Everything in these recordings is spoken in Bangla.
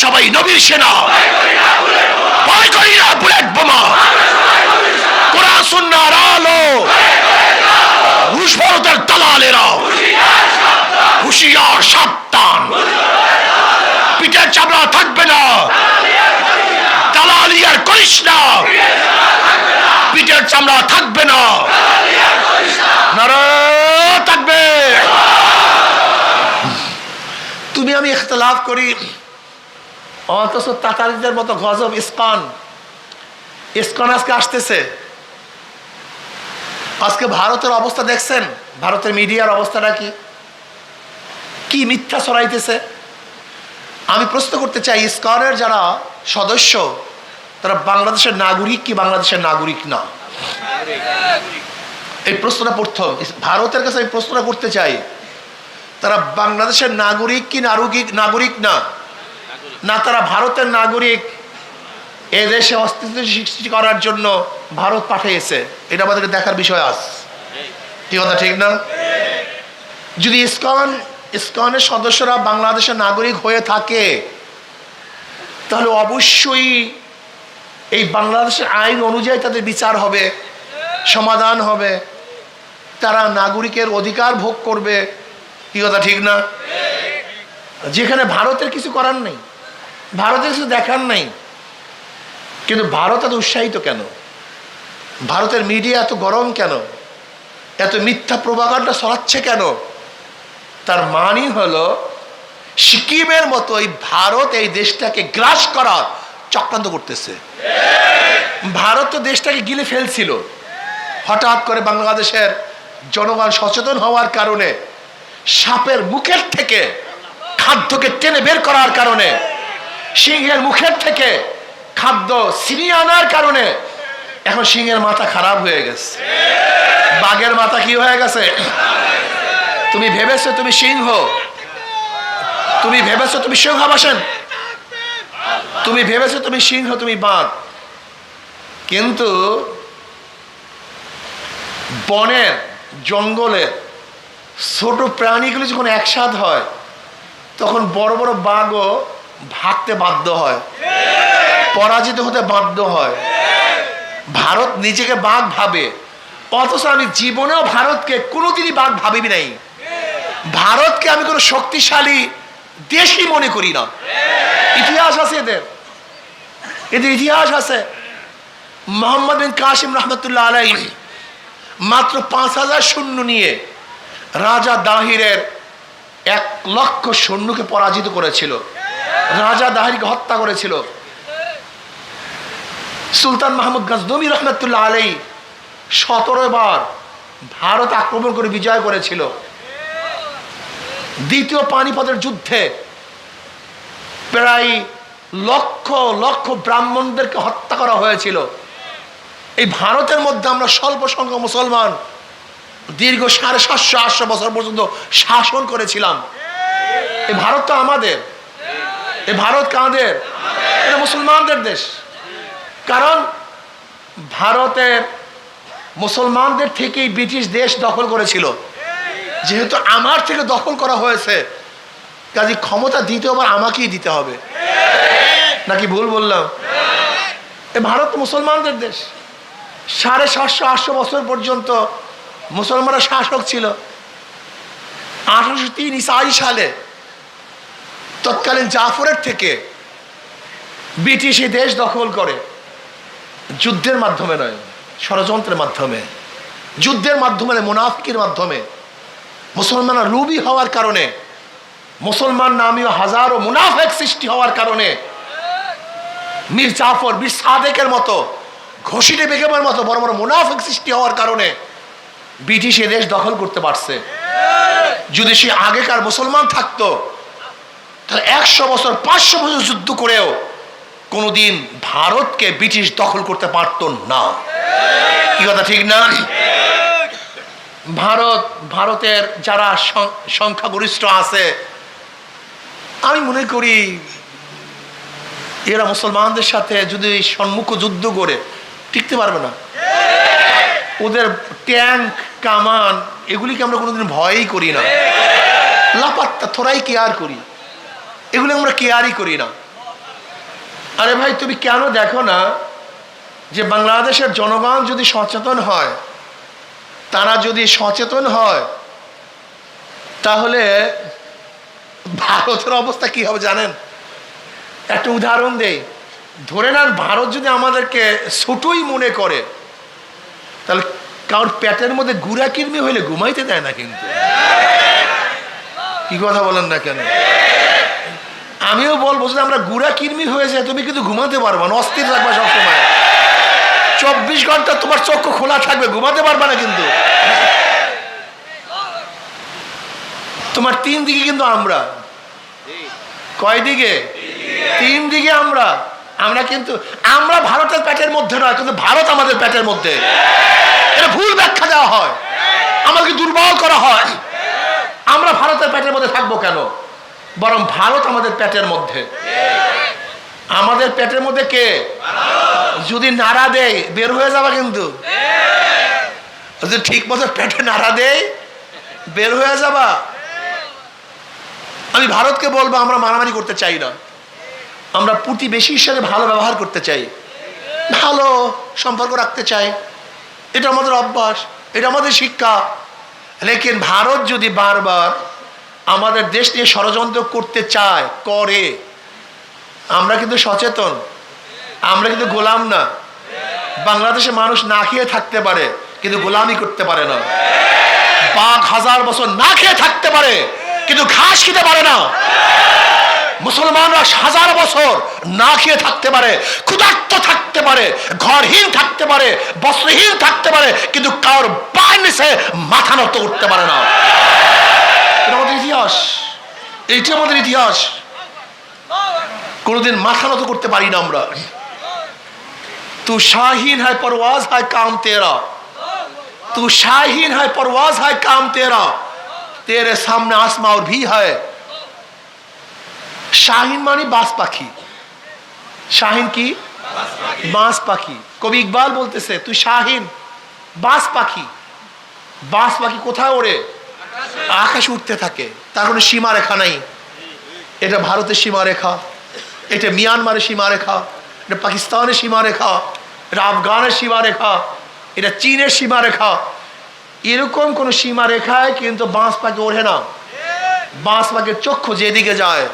সবাই নবীর সেনা। ভয় করি না, বুলেট বোমা। কোরআন, সুন্নাহর আলো। রুশ দালালেরা। হুশিয়ার, সাবধান। পিঠের চামড়া থাকবে না। দালালি আর করিস না। পিঠের চামড়া থাকবে না। থাকবে। তুমি আমি ইখতলাফ করি। অথচ তাতারিদের মতো গজব, ইস্কন। ইস্কন আজকে আসতেছে। আজকে ভারতের অবস্থা দেখছেন? ভারতের মিডিয়ার অবস্থাটা কি? কি মিথ্যা ছড়াইতেছে? আমি প্রশ্ন করতে চাই, ইস্কনের যারা সদস্য, তারা বাংলাদেশের নাগরিক কি বাংলাদেশের নাগরিক না? এই প্রশ্নটা প্রথম। ভারতের কাছে আমি প্রশ্নটা করতে চাই, তারা বাংলাদেশের নাগরিক কি নাগরিক নাগরিক না? না তারা ভারতের নাগরিক, এ দেশে অস্তিত্ব সৃষ্টি করার জন্য ভারত পাঠিয়েছে। এটা আমাদেরকে দেখার বিষয় আস কি কথা, ঠিক না? যদি ইসকন, ইসকনের সদস্যরা বাংলাদেশের নাগরিক হয়ে থাকে, তাহলে অবশ্যই এই বাংলাদেশের আইন অনুযায়ী তাদের বিচার হবে, সমাধান হবে। তারা নাগরিকের অধিকার ভোগ করবে। কি কথা, ঠিক না? যেখানে ভারতের কিছু করার নেই। ভারতের কিছু দেখার নাই। কিন্তু ভারত এত উৎসাহিত কেন? ভারতের মিডিয়া এত গরম কেন? এত মিথ্যা প্রভাকারটা ছড়াচ্ছে কেন? তার মানই হলো, সিকিমের মতো এই ভারত এই দেশটাকে গ্রাস করার চক্রান্ত করতেছে। ভারত তো দেশটাকে গিলে ফেলছিল। হঠাৎ করে বাংলাদেশের জনগণ সচেতন হওয়ার কারণে, সাপের মুখের থেকে খাদ্যকে টেনে বের করার কারণে সিংহের মুখের থেকে খাদ্য ছিনিয়ে আনার কারণে এখন সিংহের মাথা খারাপ হয়ে গেছে। বাঘের মাথা কি হয়ে গেছে? তুমি ভেবেছো তুমি সিংহ? তুমি ভেবেছো তুমি সিংহ বাসেন তুমি ভেবেছো তুমি সিংহ, তুমি বাঘ। কিন্তু বনের জঙ্গলের ছোট প্রাণীগুলো যখন একসাথ হয়, তখন বড় বড় বাঘও ভাগতে বাধ্য হয়। পরাজিত হতে বাধ্য হয়। ভারত নিজেকে বাঘ ভাবে। অথচ আমি জীবনেও ভারতকে কোনোদিনই বাঘ ভাবিবি নাই। ভারতকে আমি কোনো শক্তিশালী দেশই মনে করি না। ইতিহাস আছে এদের। এদের ইতিহাস আছে। মোহাম্মদ বিন কাসিম রহমতুল্লাহ আলাই মাত্র পাঁচ হাজার শূন্য নিয়ে রাজা দাহিরের এক লক্ষ সৈন্যকে পরাজিত করেছিল। রাজা দাহিরকে হত্যা করেছিল। সুলতান মাহমুদ গজনবী রহমতুল্লাহ আলাই সতেরো বার ভারত আক্রমণ করে বিজয় করেছিল। দ্বিতীয় পানিপথের যুদ্ধে প্রায় লক্ষ লক্ষ ব্রাহ্মণদেরকে হত্যা করা হয়েছিল। এই ভারতের মধ্যে আমরা স্বল্প সংখ্যক মুসলমান দীর্ঘ সাড়ে সাতশো, আটশো বছর পর্যন্ত শাসন করেছিলাম। এই ভারত তো আমাদের। এই ভারত কাদের? এটা মুসলমানদের দেশ। কারণ ভারতের মুসলমানদের থেকেই ব্রিটিশ দেশ দখল করেছিল। যেহেতু আমার থেকে দখল করা হয়েছে, কাজে ক্ষমতা দ্বিতীয়বার আমাকেই দিতে হবে। নাকি ভুল বললাম? এ ভারত মুসলমানদের দেশ। সাড়ে সাতশো, আটশো বছর পর্যন্ত মুসলমানরা শাসক ছিল। আঠারোশো তিন ইসাই সালে তৎকালীন জাফরের থেকে ব্রিটিশ এই দেশ দখল করে। যুদ্ধের মাধ্যমে নয়, ষড়যন্ত্রের মাধ্যমে। যুদ্ধের মাধ্যমে মুনাফিকের মাধ্যমে। মুসলমানরা লুবি হওয়ার কারণে, মুসলমান নামীয় হাজারো মুনাফেক সৃষ্টি হওয়ার কারণে, মীর জাফর বীর সাদেকের মতো ঘষিটে বেগমের মতো বড় বড় মুনাফেক সৃষ্টি হওয়ার কারণে ব্রিটিশ এ দেশ দখল করতে পারছে। যদি সে আগেকার মুসলমান থাকতো তাহলে একশো বছর, পাঁচশো বছর যুদ্ধ করেও কোনোদিন ভারতকে ব্রিটিশ দখল করতে পারত না। কি কথা, ঠিক না? ভারত, ভারতের যারা সংখ্যাগরিষ্ঠ আছে, আমি মনে করি এরা মুসলমানদের সাথে যদি সম্মুখ যুদ্ধ করে, টিকতে পারবে না। ওদের ট্যাঙ্ক, কামান, এগুলিকে আমরা কোনোদিন ভয়ই করি না। লাপাত্তা, থোড়াই কেয়ার করি? এগুলি আমরা কেয়ারই করি না। আরে ভাই, তুমি কেন দেখো না যে বাংলাদেশের জনগণ যদি সচেতন হয়, তারা যদি সচেতন হয়, তাহলে ভারতের অবস্থা কি হবে জানেন? একটা উদাহরণ দেই। ধরে নেন ভারত যদি আমাদেরকে ছোটই মনে করে, তাহলে কারোর পেটের মধ্যে গুড়া কিরমি হইলে ঘুমাইতে দেয় না কিন্তু। কি কথা বলেন না কেন? আমিও বলব যদি আমরা গুড়া কিরমি হয়ে যায়, তুমি কিন্তু ঘুমাতে পারবা না, অস্থির থাকবে সবসময়। চব্বিশ ঘণ্টা তোমার চক্ষু খোলা থাকবে, ঘুমাতে পারবা না কিন্তু। তোমার তিন দিকে কিন্তু আমরা। কয় দিকে? তিন দিকে আমরা। আমরা কিন্তু, আমরা ভারতের প্যাটের মধ্যে নয়, কিন্তু ভারত আমাদের প্যাটের মধ্যে। এটা ভুল ব্যাখ্যা দেওয়া হয়। আমাদেরকে দুর্বল করা হয়। আমরা ভারতের প্যাটের মধ্যে থাকব কেন? বরং ভারত আমাদের পেটের মধ্যে। আমাদের পেটের মধ্যে কে? যদি নাড়া দেয়, বের হয়ে যাবে কিন্তু। যদি ঠিক মতো পেটে নাড়া দেয়, বের হয়ে যাবা। আমি ভারতকে বলব, আমরা মারামারি করতে চাই না। আমরা প্রতিবেশীর সাথে ভালো ব্যবহার করতে চাই। ভালো সম্পর্ক রাখতে চাই। এটা আমাদের অভ্যাস, এটা আমাদের শিক্ষা। লেকিন ভারত যদি বারবার আমাদের দেশ নিয়ে ষড়যন্ত্র করতে চায়, করে। আমরা কিন্তু সচেতন। আমরা কিন্তু গোলাম না। বাংলাদেশে মানুষ না খেয়ে থাকতে পারে, কিন্তু গোলামি করতে পারে না। বাঘ হাজার বছর না খেয়ে থাকতে পারে, কিন্তু ঘাস খেতে পারে না। মুসলমানরা হাজার বছর না খেয়ে থাকতে পারে, ক্ষুধার্ত থাকতে পারে, ঘরহীন থাকতে পারে, বস্ত্রহীন থাকতে পারে, কিন্তু কারোর পায়ের নিচে মাথা নত করতে পারে না। এটা আমাদের ইতিহাস। এইটি আমাদের ইতিহাস। কোনোদিন মাথা নত করতে পারি না আমরা। তু শাহীন হায় পরওয়াজ হায় কাম তেরা। তু শাহীন হায় পরওয়াজ হায় কাম তেরা। তেরে সামনে আসমা ওর ভি হায়। শাহিন মানে বাস পাখি। শাহিন কি? বাস পাখি। কবি ইকবাল বলতেছে, তুই শাহিন, বাস পাখি। বাস পাখি কোথায় ওরে? আকাশ উঠতে থাকে। তার কোনো সীমারেখা নাই। এটা ভারতের সীমারেখা, এটা মিয়ানমারের সীমারেখা, এটা পাকিস্তানের সীমারেখা, এটা আফগানের সীমারেখা, এটা চীনের সীমারেখা। এরকম কোনো সীমারেখায় কিন্তু বাঁশ পাখি ওঠে না। বাঁশ পাখির চক্ষু যেদিকে যায়,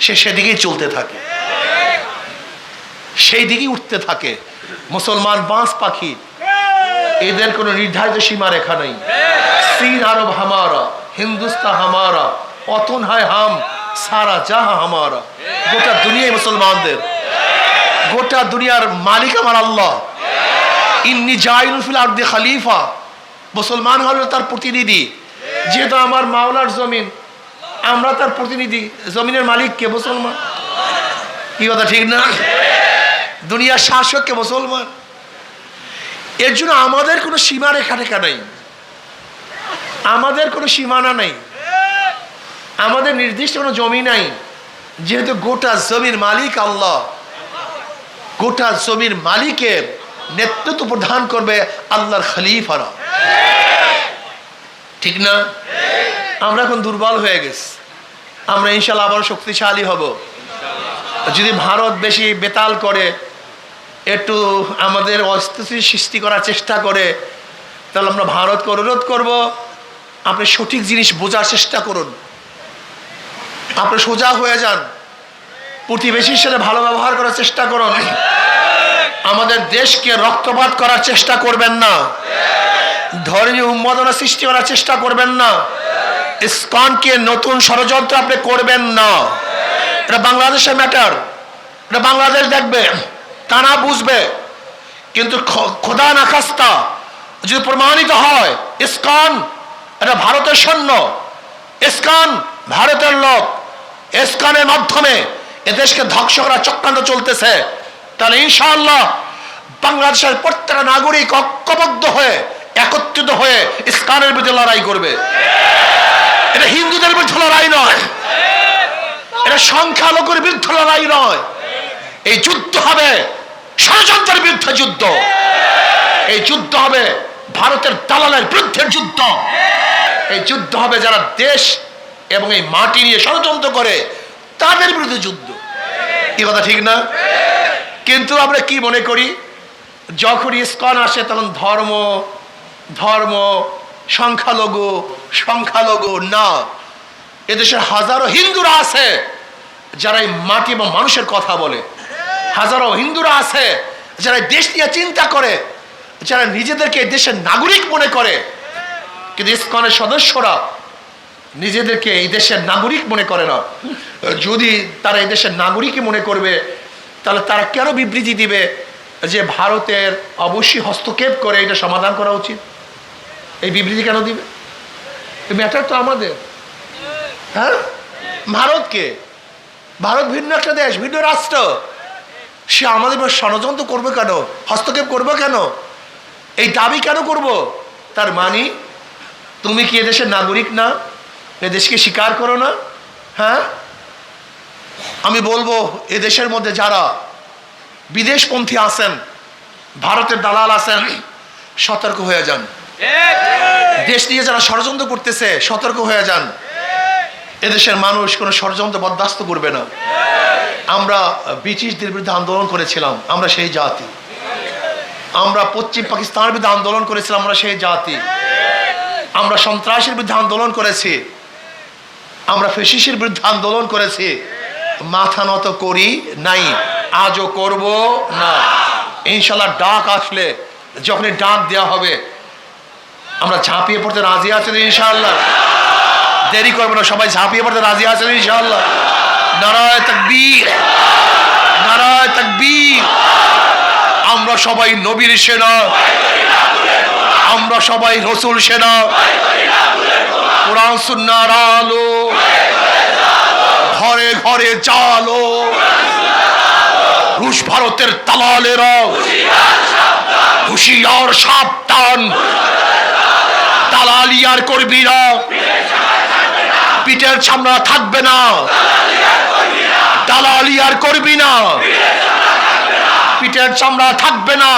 সে সেদিকেই চলতে থাকে। সেই দিকেই উঠতে থাকে। মুসলমান বাঁশ পাখি, এদের কোনো নির্ধারিত সীমারেখা নেই। চীন আরব হামারা হিন্দুস্তা হামারা, অতন হয় হাম, সারা জাহা হামারা। গোটা দুনিয়ায় মুসলমানদের। গোটা দুনিয়ার মালিক আমার আল্লাহ। ইন্নি জাইলুল ফিল আরদি খালিফা। মুসলমান হলো তার প্রতিনিধি। যেহেতু আমার মাওলার জমিন। আমরা তার প্রতিনিধি। জমিনের মালিক কে? মুসলমান। কি কথা, ঠিক না? দুনিয়ার শাসক কে? মুসলমান। এর জন্য আমাদের কোনো সীমা রেখা রেখা নেই। আমাদের কোনো সীমানা নেই। আমাদের নির্দিষ্ট কোনো জমি নাই। যেহেতু গোটা জমির মালিক আল্লাহ, গোটা জমির মালিকের নেতৃত্ব প্রদান করবে আল্লাহর খলিফারা। ঠিক না? আমরা এখন দুর্বল হয়ে গেছি। আমরা ইনশাল্লাহ আবার শক্তিশালী হব। যদি ভারত বেশি বেতাল করে, একটু আমাদের অস্থিতিশীল সৃষ্টি করার চেষ্টা করে, তাহলে আমরা ভারতকে অনুরোধ করব। আপনি সঠিক জিনিস বোঝার চেষ্টা করুন। আপনি সোজা হয়ে যান। প্রতিবেশীর সাথে ভালো ব্যবহার করার চেষ্টা করুন। আমাদের দেশকে রক্তপাত করার চেষ্টা করবেন না। ধর্মীয় উন্মাদনা সৃষ্টি করার চেষ্টা করবেন না। ইসকনকে নতুন ষড়যন্ত্র আপনি করবেন না। এটা বাংলাদেশের ম্যাটার এটা বাংলাদেশ দেখবে, তারা বুঝবে। কিন্তু খোদা না খাস্তা যদি প্রমাণিত হয় ইসকন এটা ভারতের সৈন্য। ইসকন ভারতের লোক। ইসকনের মাধ্যমে এদেশকে ধ্বংস করা চক্রান্ত চলতেছে। তাহলে ইনশাআল্লাহ বাংলাদেশের প্রত্যেকটা নাগরিক ঐক্যবদ্ধ হয়ে, একত্রিত হয়ে ইসকানের বিরুদ্ধে লড়াই করবে। এটা হিন্দুদের বিরুদ্ধে লড়াই নয়। এটা সংখ্যালঘুর বিরুদ্ধে লড়াই নয়। এই যুদ্ধ হবে ষড়যন্ত্রের বিরুদ্ধে যুদ্ধ। এই যুদ্ধ হবে ভারতের দালালের বিরুদ্ধে যুদ্ধ। এই যুদ্ধ হবে যারা দেশ এবং এই মাটি নিয়ে ষড়যন্ত্র করে, তাদের বিরুদ্ধে যুদ্ধ। কি কথা, ঠিক না? কিন্তু আমরা কি মনে করি? যখন ইস্কন আসে, তখন ধর্ম ধর্ম, সংখ্যালঘু সংখ্যালঘু না। এদেশের হাজারো হিন্দুরা আছে, যারা এই মাটি এবং মানুষের কথা বলে। হাজারো হিন্দুরা আছে, যারা দেশ নিয়ে চিন্তা করে যারা নিজেদেরকে দেশের নাগরিক মনে করে, কিন্তু ইস্কনের সদস্যরা নিজেদেরকে এই দেশের নাগরিক মনে করে না। যদি তারা এই দেশের নাগরিকই মনে করবে, তাহলে তারা কেন বিবৃতি দিবে যে ভারতের অবশ্যই হস্তক্ষেপ করে এটা সমাধান করা উচিত? এই বিবৃতি কেন দিবে? ম্যাটার তো আমাদের। হ্যাঁ? ভারতকে। ভারত ভিন্ন একটা দেশ, ভিন্ন রাষ্ট্র। সে আমাদের ষড়যন্ত্র করবে কেন? হস্তক্ষেপ করবে কেন? এই দাবি কেন করব? তার মানি, তুমি কি এদেশের নাগরিক না? এদেশকে স্বীকার করো না? হ্যাঁ? আমি বলব, এদেশের মধ্যে যারা বিদেশপন্থী আছেন, ভারতের দালাল আছেন, সতর্ক হয়ে যান। দেশ নিয়ে যারা ষড়যন্ত্র করতেছে, সতর্ক হয়ে যান। এদেশের মানুষ কোনো ষড়যন্ত্র বরদাস্ত করবে না। আমরা ব্রিটিশদের বিরুদ্ধে আন্দোলন করেছিলাম, আমরা সেই জাতি। আমরা পশ্চিম পাকিস্তানের বিরুদ্ধে আন্দোলন করেছিলাম, আমরা সেই জাতি। আমরা সন্ত্রাসের বিরুদ্ধে আন্দোলন করেছি। আমরা ফেসিসের বিরুদ্ধে আন্দোলন করেছি। মাথা নত করি নাই, আজও করব না। ইনশাল্লাহ ডাক আসলে যখনই ডাক দেওয়া হবে, আমরা ঝাঁপিয়ে পড়তে রাজি আছেন ইনশাল্লাহ। দেরি করব না, সবাই ঝাঁপিয়ে পড়তে রাজি আছেন ইনশাআল্লাহ নারায় তাকবীর নারায় তাকবীর। আমরা সবাই নবীর সেনা। আমরা সবাই রসুল সেনা। কোরআন সুন্নার আলো। ঘরে ঘরে চালো রুশ ভারতের তালালেরা হুশিয়ার, সাবধান। করবি না পিঠের ছামড়া থাকবে না। দালালি আর করবি না। পিঠের চামড়া থাকবে না।